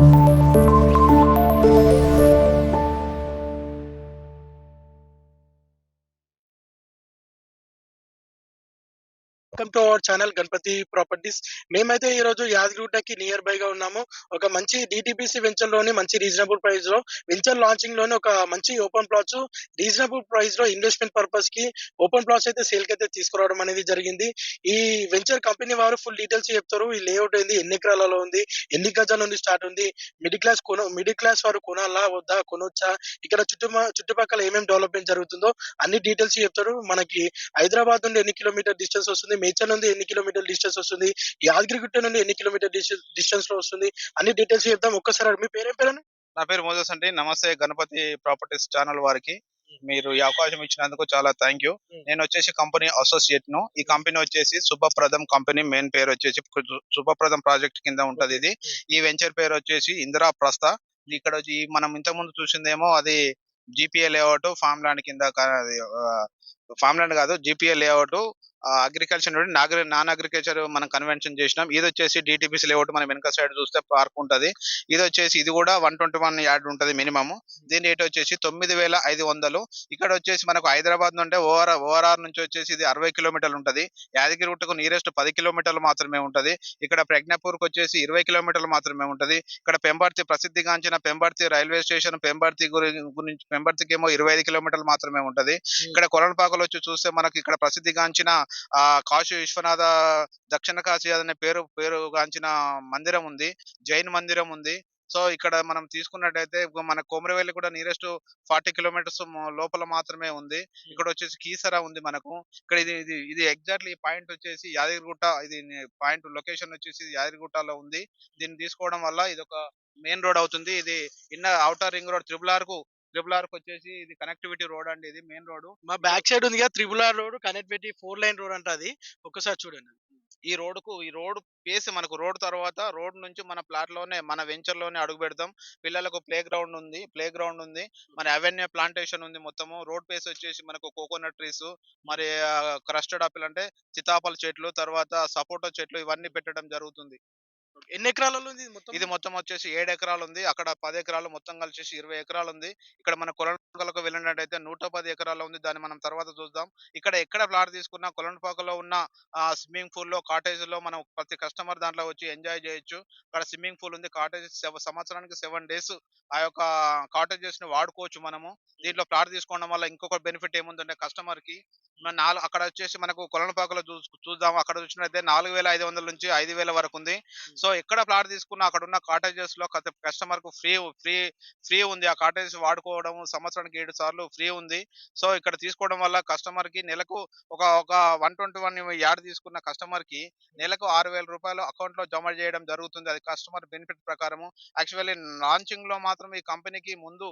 Thank you. Welcome to our channel Ganapathi properties మేమైతే ఈ రోజు యాదగిరిగుట్టకి నియర్ బై గా ఉన్నాము. ఒక మంచి డిటిపిసి వెంచర్లోని మంచి రీజనబుల్ ప్రైస్లో వెంచర్ లాంచింగ్లోని ఒక మంచి ఓపెన్ ప్లాట్స్ రీజనబుల్ ప్రైస్లో ఇన్వెస్ట్మెంట్ పర్పస్కి ఓపెన్ ప్లాట్స్ అయితే సేల్కి అయితే తీసుకురావడం అనేది జరిగింది. ఈ వెంచర్ కంపెనీ వారు ఫుల్ డీటెయిల్స్ చెప్తారు. ఈ లేఅవుట్ ఏంది? ఎన్ని ఎకరాలలో ఉంది? ఎన్ని గజాల నుండి స్టార్ట్ ఉంది? మిడిల్ క్లాస్ కొన మిడిల్ క్లాస్ వారు కొనాలా? వద్దా? కొనొచ్చా? ఇక్కడ చుట్టూ చుట్టుపక్కల ఏమేమి డెవలప్మెంట్ జరుగుతుందో అన్ని డీటెయిల్స్ చెప్తారు. మనకి హైదరాబాద్ నుండి ఎన్ని కిలోమీటర్ డిస్టెన్స్ వస్తుంది? మేచల్ నుండి ఎన్ని కిలోమీటర్ డిస్టెన్స్ వస్తుంది? యాదగిరిగుట్ట నుండి ఎన్ని కిలోమీటర్ డిస్టెన్స్లో వస్తుంది? అన్ని డీటెయిల్స్ చెప్తాం ఒక్కసారి మీ పేరేం పేరు నా పేరు మోజస్ అండి. నమస్తే. గణపతి ప్రాపర్టీస్ ఛానల్ వారికి మీరు ఈ అవకాశం ఇచ్చినందుకు చాలా థ్యాంక్ యూ. నేను వచ్చేసి కంపెనీ అసోసియేట్ను ఈ కంపెనీ వచ్చేసి శుభప్రదం కంపెనీ మెయిన్ పేరు వచ్చేసి శుభప్రదం ప్రాజెక్ట్ కింద ఉంటది ఇది. ఈ వెంచర్ పేరు వచ్చేసి ఇందిరా ప్రస్థ. ఇక్కడ మనం ఇంతకు ముందు చూసిందేమో అది జిపిఏ లేఅవుట్ ఫామ్ ల్యాండ్ కింద ఫామ్ ల్యాండ్ కాదు జీపీఏ లేఅవుట్ అగ్రికల్చర్ నుండి నాగరి నాన్ అగ్రికల్చర్ మనం కన్వెన్షన్ చేసినాం. ఇది వచ్చేసి డిటిపిసి లేఅవుట్ మనం వెనక సైడ్ చూస్తే పార్క్ ఉంటుంది. ఇది వచ్చేసి ఇది కూడా వన్ ట్వంటీ వన్ యార్డ్ ఉంటది మినిమమ్ దీని రేట్ వచ్చేసి తొమ్మిది వేల ఐదు వందలు. ఇక్కడ వచ్చేసి మనకు హైదరాబాద్ నుండి ఓఆర్ ఓఆర్ఆర్ నుంచి వచ్చేసి ఇది అరవై కిలోమీటర్లు ఉంటది. యాదగిరి గుట్టకు నియరెస్ట్ పది కిలోమీటర్లు మాత్రమే ఉంటది. ఇక్కడ ప్రజ్ఞాపూర్కి వచ్చేసి ఇరవై కిలోమీటర్లు మాత్రమే ఉంటది. ఇక్కడ పెంబర్తి ప్రసిద్ధిగాంచిన పెంబర్తి రైల్వే స్టేషన్ పెంబర్తి గురి- గురించి పెంబర్తికి ఏమో ఇరవై ఐదు కిలోమీటర్లు మాత్రమే ఉంటది. ఇక్కడ కొలనపాకలో వచ్చి చూస్తే మనకి ఇక్కడ ప్రసిద్ధిగాంచిన ఆ కాశీ విశ్వనాథ దక్షిణ కాశీ అనే పేరు పేరుగాంచిన మందిరం ఉంది జైన్ మందిరం ఉంది. సో ఇక్కడ మనం తీసుకున్నట్టయితే మన కోమరవెల్లి కూడా నియరెస్ట్ ఫార్టీ కిలోమీటర్స్ లోపల మాత్రమే ఉంది. ఇక్కడ వచ్చేసి కీసరా ఉంది మనకు. ఇక్కడ ఇది ఇది ఇది ఎగ్జాక్ట్లీ పాయింట్ వచ్చేసి యాదగిరిగుట్ట ఇది పాయింట్ లొకేషన్ వచ్చేసి యాదగిరిగుట్టలో ఉంది. దీన్ని తీసుకోవడం వల్ల ఇది ఒక మెయిన్ రోడ్ అవుతుంది. ఇది inner outer ring road triple arc triple R వచ్చేసి ఇది కనెక్టివిటీ రోడ్ అండి ఇది మెయిన్ రోడ్ మా బ్యాక్ సైడ్ ఉంది కదా triple R road connectivity four line road అంటే అది. ఒకసారి చూడండి. ఈ రోడ్డుకు ఈ రోడ్ పేసి మనకు రోడ్ తర్వాత రోడ్ నుంచి మన ప్లాట్లోనే మన వెంచర్లోనే అడుగు పెడతాం. పిల్లలకు ప్లే గ్రౌండ్ ఉంది ప్లే గ్రౌండ్ ఉంది. మరి అవెన్యూ ప్లాంటేషన్ ఉంది మొత్తము. రోడ్ పేస్ వచ్చేసి మనకు కోకోనట్ ట్రీస్ మరి క్రస్టెడ్ ఆపిల్ అంటే చితాపల చెట్లు తర్వాత సపోటా చెట్లు ఇవన్నీ పెట్టడం జరుగుతుంది. ఎన్ని ఎకరాలలో ఉంది ఇది మొత్తం? ఇది మొత్తం వచ్చేసి ఏడు ఎకరాలు ఉంది అక్కడ పది ఎకరాలు మొత్తం కలిసి ఇరవై ఎకరాలు ఉంది ఇక్కడ మన కొలంపాకలకు వెళ్ళినట్టయితే నూట పది ఎకరాలు ఉంది. దాన్ని మనం తర్వాత చూద్దాం. ఇక్కడ ఎక్కడ ప్లాట్ తీసుకున్నా కొలంపాకలో ఉన్న స్విమ్మింగ్ పూల్లో కాటేజ్లో మనం ప్రతి కస్టమర్ దాంట్లో వచ్చి ఎంజాయ్ చేయొచ్చు. అక్కడ స్విమ్మింగ్ పూల్ ఉంది. కాటేజ్ సంవత్సరానికి సెవెన్ డేస్ ఆ యొక్క కాటేజెస్ని వాడుకోవచ్చు మనము. దీంట్లో ప్లాట్ తీసుకోవడం వల్ల ఇంకొక బెనిఫిట్ ఏముందంటే కస్టమర్కి నాలుగు అక్కడ వచ్చేసి మనకు కొలనపాకలో చూ చూద్దాం అక్కడ చూసినట్లయితే నాలుగు వేల ఐదు వందల నుంచి ఐదు వేల వరకు ఉంది. సో ఎక్కడ ప్లాట్ తీసుకున్నా అక్కడ ఉన్న కాటేజెస్లో కస్టమర్కు ఫ్రీ ఫ్రీ ఫ్రీ ఉంది. ఆ కాటేజ్ వాడుకోవడం సంవత్సరానికి ఏడు సార్లు ఫ్రీ ఉంది. సో ఇక్కడ తీసుకోవడం వల్ల కస్టమర్కి నెలకు ఒక ఒక వన్ ట్వంటీ వన్ యాడ్ తీసుకున్న కస్టమర్కి నెలకు ఆరు వేల రూపాయలు అకౌంట్లో జమ చేయడం జరుగుతుంది. అది కస్టమర్ బెనిఫిట్ ప్రకారము. యాక్చువల్లీ లాంచింగ్లో మాత్రం ఈ కంపెనీకి ముందు